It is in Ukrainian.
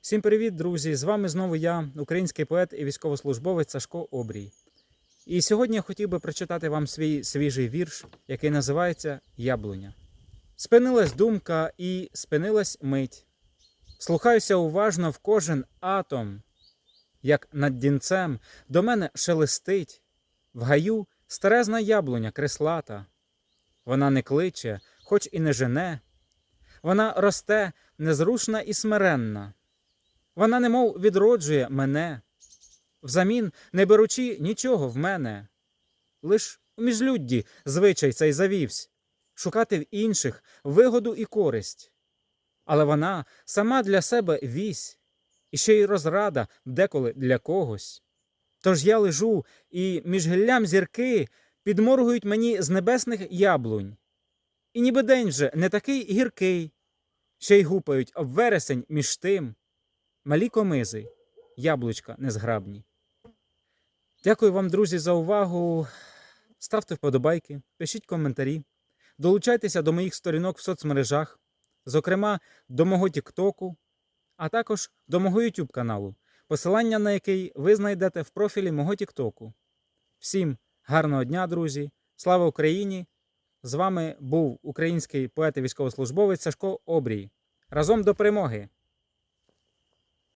Всім привіт, друзі! З вами знову я, український поет і військовослужбовець Сашко Обрій. І сьогодні я хотів би прочитати вам свій свіжий вірш, який називається Яблуня. Спинилась думка і спинилась мить. Слухаюся уважно в кожен атом, як над дінцем до мене шелестить, в гаю старезна яблуня креслата. Вона не кличе, хоч і не жене, вона росте незрушна і смиренна. Вона немов відроджує мене, взамін не беручи нічого в мене. Лиш у міжлюдді звичай цей завівсь шукати в інших вигоду і користь. Але вона сама для себе вісь, і ще й розрада деколи для когось. Тож я лежу, і між гіллям зірки підморгують мені з небесних яблунь. І ніби день вже не такий гіркий, ще й гупають вересень між тим. Малі комизи, яблучка незграбні. Дякую вам, друзі, за увагу. Ставте вподобайки, пишіть коментарі, долучайтеся до моїх сторінок в соцмережах, зокрема до мого Тіктоку, а також до мого YouTube каналу, посилання на який ви знайдете в профілі мого Тіктоку. Всім гарного дня, друзі! Слава Україні! З вами був український поет і військовослужбовець Сашко Обрій. Разом до перемоги!